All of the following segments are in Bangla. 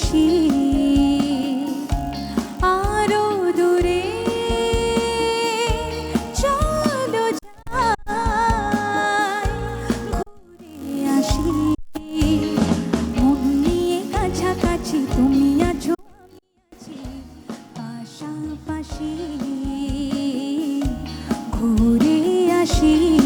হাসি আরও দূরে চলো ঘুরে আসি। মন কাছাকাছি তুমি আছো পাশাপাশি ঘুরে আসি।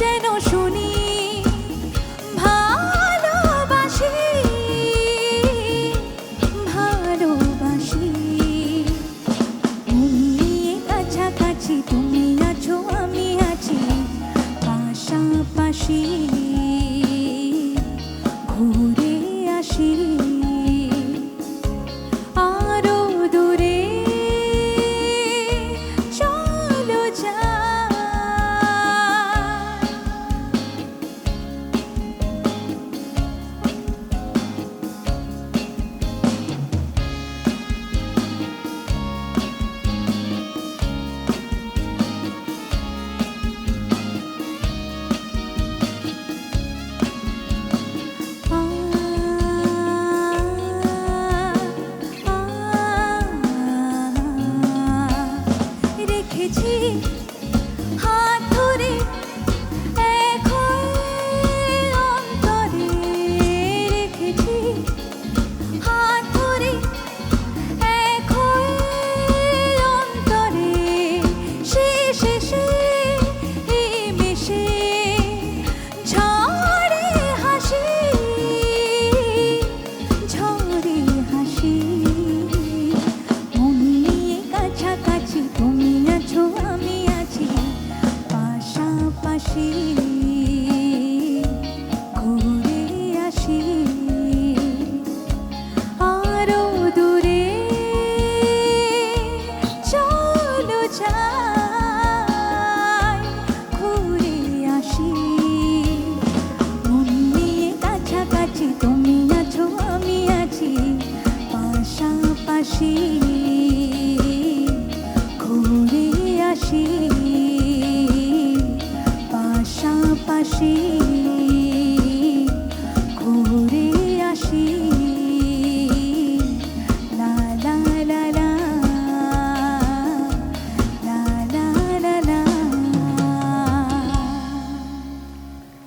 যেন শুনি ভালোবাসি ভালোবাসি। তুমি কাছাকাছি তুমি আছো আমি আছি পাশাপাশি।